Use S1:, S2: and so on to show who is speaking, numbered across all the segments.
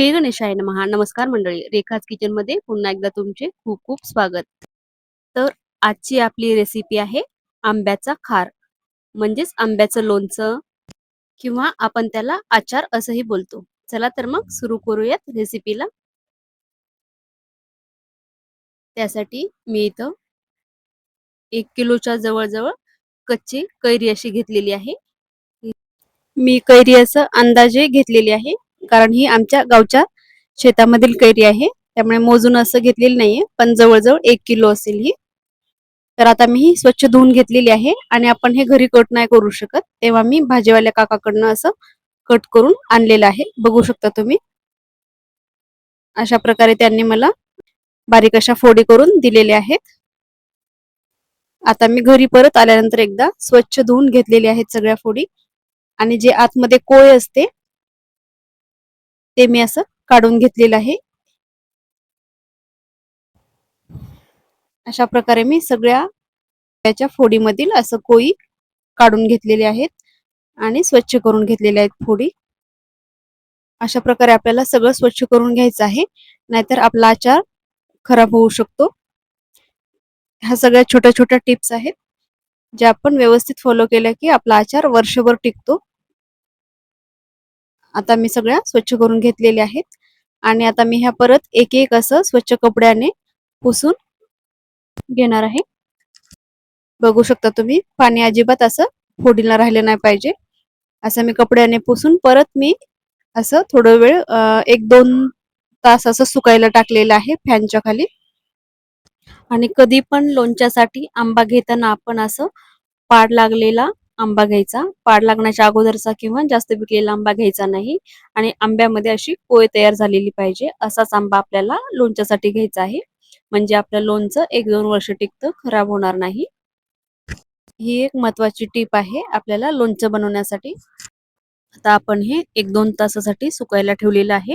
S1: श्री गणेशाय नमहा नमस्कार मंडळी रेखाज किचनमध्ये पुन्हा एकदा तुमचे खूप खूप स्वागत. तर आजची आपली रेसिपी आहे आंब्याचा खार. म्हणजेच आंब्याचं लोणचं किंवा आपण त्याला आचार असंही बोलतो. चला तर मग सुरू करूयात रेसिपीला त्यासाठी मी इथं एक किलोच्या जवळजवळ कच्ची कैरी अशी घेतलेली आहे. मी कैरी असं अंदाजे घेतलेली आहे कारण ही आमच्या गावच्या शेतामधील कैरी आहे. त्यामुळे मोजून असं घेतलेलं नाहीये पण जवळजवळ एक किलो असेल ही. तर आता मी ही स्वच्छ धुवून घेतलेली आहे आणि आपण हे घरी कट नाही करू शकत. तेव्हा मी भाजीवाल्या काकाकडनं असं कट करून आणलेलं आहे. बघू शकता तुम्ही. अशा प्रकारे त्यांनी मला बारीक अशा फोडी करून दिलेल्या आहेत. आता मी घरी परत आल्यानंतर एकदा स्वच्छ धुवून घेतलेली आहेत सगळ्या फोडी. आणि जे आतमध्ये कोय असते ते मी असं काढून घेतलेलं आहे. अशा प्रकारे मी सगळ्या त्याच्या फोडीमधील असं कोई काढून घेतलेले आहेत आणि स्वच्छ करून घेतलेले आहेत फोडी. अशा प्रकारे आपल्याला सगळं स्वच्छ करून घ्यायचं आहे नाहीतर आपला आचार खराब होऊ शकतो. ह्या सगळ्या छोट्या छोट्या टिप्स आहेत ज्या आपण व्यवस्थित फॉलो केल्या की आपला आचार वर्षभर टिकतो. आता मी सगळ्या स्वच्छ करून घेतलेल्या आहेत. आणि आता मी ह्या परत एक एक असं स्वच्छ कपड्याने पुसून घेणार आहे. बघू शकता तुम्ही पाणी अजिबात असं फोडीला राहिलं नाही पाहिजे. असं मी कपड्याने पुसून परत मी असं थोडं वेळ एक दोन तास असं सुकायला टाकलेलं आहे फॅनच्या खाली. आणि कधी पण लोणच्यासाठी आंबा घेताना आपण असं पाड लागलेला आंबा घ्यायचा. पाड लागण्याच्या अगोदरचा किंवा जास्त पिकलेला आंबा घ्यायचा नाही. आणि आंब्यामध्ये अशी पोय तयार झालेली पाहिजे. असाच आंबा आपल्याला लोणच्यासाठी घ्यायचा आहे. म्हणजे आपलं लोणचं एक दोन वर्ष टिकतं खराब होणार नाही. ही एक महत्वाची टीप आहे आपल्याला लोणचं बनवण्यासाठी. आता आपण हे एक दोन तासासाठी सुकायला ठेवलेलं आहे.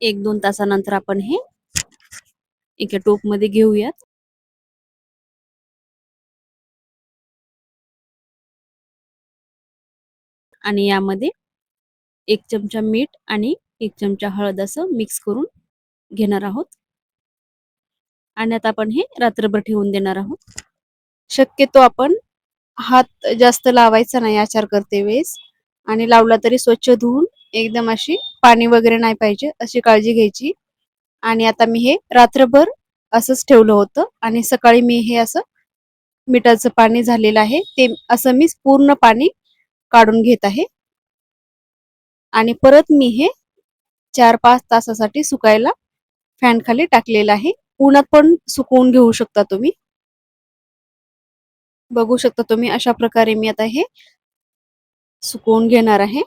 S1: एक दोन तासानंतर आपण हे एका टोपमध्ये घेऊयात. आणि यामध्ये एक चमचा मीठ आणि एक चमचा हळद असं मिक्स करून घेणार आहोत. आणि आता आपण हे रात्रभर ठेवून देणार आहोत. शक्यतो आपण हात जास्त लावायचा नाही आचार करते वेळेस. आणि लावला तरी स्वच्छ धुवून एकदम अशी पाणी वगैरे नाही पाहिजे अशी काळजी घ्यायची. आणि आता मी हे रात्रभर असंच ठेवलं होतं आणि सकाळी मी हे असं मिठाचं पाणी झालेलं आहे. ते असं मी पूर्ण पाणी काढून घेत आहे. आणि परत मी हे चार पाच तासासाठी सुकायला फॅन खाली टाकलेलं आहे. उन्हात पण सुकवून घेऊ शकता तुम्ही. बघू शकता तुम्ही अशा प्रकारे मी आता हे सुकवून घेणार आहे.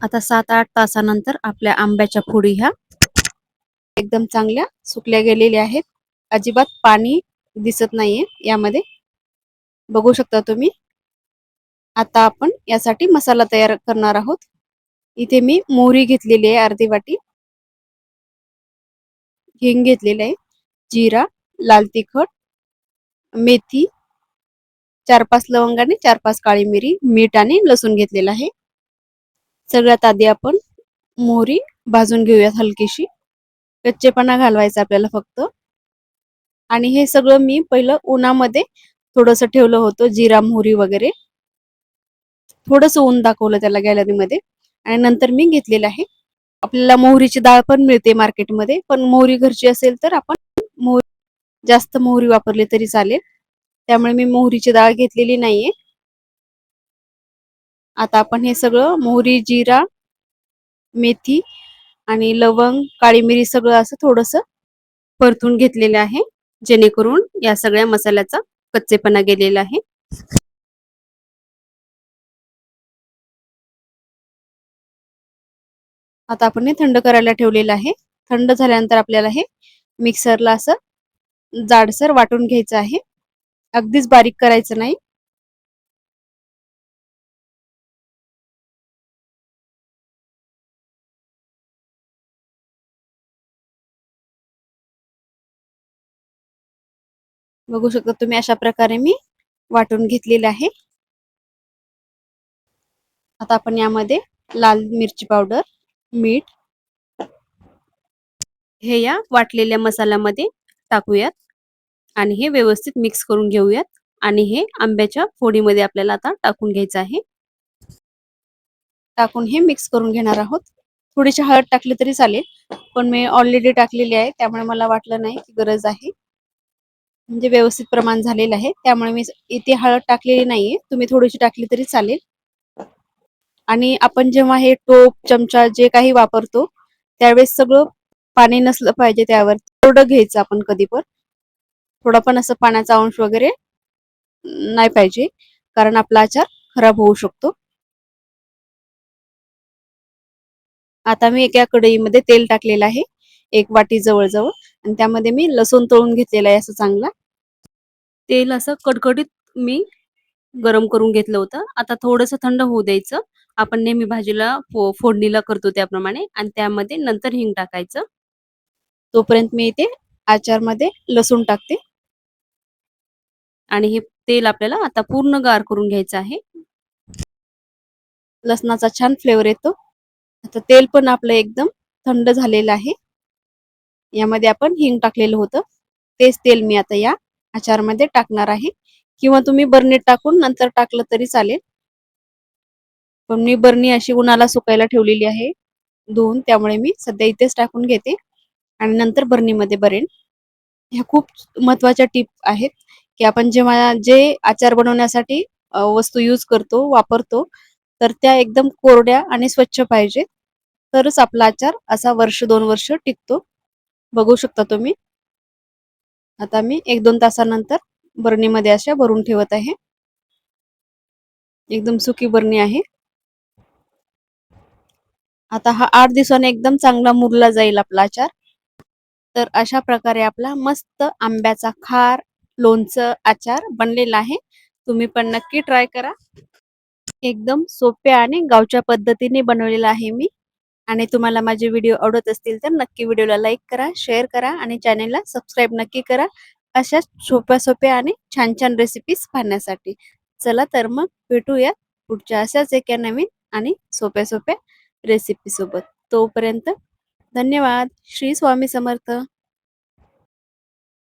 S1: आता सात आठ तासानंतर आपल्या आंब्याच्या फोडी ह्या एकदम चांगल्या सुकल्या गेलेल्या आहेत. अजिबात पाणी दिसत नाहीये यामध्ये. बघू शकता तुम्ही. आता आपण यासाठी मसाला तयार करणार आहोत. इथे मी मोहरी घेतलेली आहे अर्धी वाटी. हिंग घेतलेली आहे. जिरा लाल तिखट मेथी चार पाच लवंग आणि चार पाच काळी मिरी मीठ आणि लसूण घेतलेला आहे. सगळ्यात आधी आपण मोहरी भाजून घेऊयात हलकीशी. कच्चेपणा घालवायचा आपल्याला फक्त. आणि हे सगळं मी पहिलं उन्हामध्ये थोडस ठेवलं होतं जिरा मोहरी वगैरे. थोडस ऊन दाखवलं त्याला गॅलरीमध्ये. आणि नंतर मी घेतलेलं आहे. आपल्याला मोहरीची डाळ पण मिळते मार्केटमध्ये पण मोहरी घरची असेल तर आपण मोहरी जास्त मोहरी वापरली तरी चालेल. त्यामुळे मी मोहरीची डाळ घेतलेली नाहीये. आता आपण हे सगळं मोहरी जिरा मेथी आणि लवंग काळी मिरी सगळं असं थोडस परतून घेतलेलं आहे जेणेकरून या सगळ्या मसाल्याचा कच्चेपणा गेलेला आहे. आता आपण हे थंड करायला ठेवलेलं आहे. थंड झाल्यानंतर आपल्याला हे मिक्सरला असं जाडसर वाटून घ्यायचं आहे. अगदीच बारीक करायचं नाही. बघू शकता तुम्ही अशा प्रकारे मी वाटून घेतलेले आहे. आता आपण यामध्ये लाल मिरची पावडर मीठ हे या वाटलेल्या मसाल्यामध्ये टाकूयात आणि हे व्यवस्थित मिक्स करून घेऊयात आणि हे आंब्याच्या फोडीमध्ये आपल्याला आता टाकून घ्यायचं आहे. टाकून हे मिक्स करून घेणार आहोत. थोडीशी हळद टाकली तरी चालेल पण मी ऑलरेडी टाकलेली आहे त्यामुळे मला वाटलं नाही की गरज आहे. म्हणजे व्यवस्थित प्रमाण झालेलं आहे. त्यामुळे मी इथे हळद टाकलेली नाहीये. तुम्ही थोडीशी टाकली तरी चालेल. आणि आपण जेव्हा हे टोप चमचा जे काही वापरतो त्यावेळेस सगळं पाणी नसलं पाहिजे त्यावर. थोडं घ्यायचं आपण कधी पण थोडा पण असं पाण्याचा अंश वगैरे नाही पाहिजे. कारण आपला आचार खराब होऊ शकतो. आता मी एका कढईमध्ये तेल टाकलेलं आहे. एक वाटी जवळजवळ. आणि त्यामध्ये मी लसूण तळून घेतलेला आहे असं चांगला. तेल असं कडकडीत मी गरम करून घेतलं होतं. आता थोडंसं थंड होऊ द्यायचं. आपण नेहमी भाजीला फोडणीला करतो त्याप्रमाणे. आणि त्यामध्ये नंतर हिंग टाकायचं. तोपर्यंत मी इथे आचारमध्ये लसूण टाकते. आणि हे तेल आपल्याला आता पूर्ण गार करून घ्यायचं आहे. लसणाचा छान फ्लेवर येतो. आता तेल पण आपलं एकदम थंड झालेलं आहे. यामध्ये आपण हिंग टाकलेलं होतं. तेच तेल मी आता या आचारमध्ये टाकणार आहे. किंवा तुम्ही बर्नीत टाकून नंतर टाकलं तरी चालेल. पण मी बर्नी अशी उन्हाला सुकायला ठेवलेली आहे. धुवून त्यामुळे मी सध्या इथेच टाकून घेते. आणि नंतर बर्नीमध्ये बरेन ह्या खूप महत्त्वाच्या टिप आहेत की आपण जेव्हा जे आचार बनवण्यासाठी वस्तू यूज करतो वापरतो तर त्या एकदम कोरड्या आणि स्वच्छ पाहिजेत. तरच आपला आचार असा वर्ष दोन वर्ष टिकतो. बघू शकता तुम्ही. आता मी एक दोन तासानंतर बरणीमध्ये अशा भरून ठेवत आहे. एकदम सुकी बरणी आहे. आता हा आठ दिवसाने एकदम चांगला मुरला जाईल आपला आचार. तर अशा प्रकारे आपला मस्त आंब्याचा खार लोणचं आचार बनलेला आहे. तुम्ही पण नक्की ट्राय करा. एकदम सोप्या आणि गावच्या पद्धतीने बनवलेला आहे मी. आणि तुम्हाला माझे व्हिडिओ आवडत असतील तर नक्की व्हिडिओला लाईक करा शेअर करा आणि चॅनेलला सबस्क्राईब नक्की करा. अशा सोप्या सोप्या आणि छान छान रेसिपीज पाहण्यासाठी. चला तर मग भेटूया पुढच्या अशाच एका नवीन आणि सोप्या सोप्या रेसिपी सोबत. तोपर्यंत धन्यवाद. श्री स्वामी समर्थ.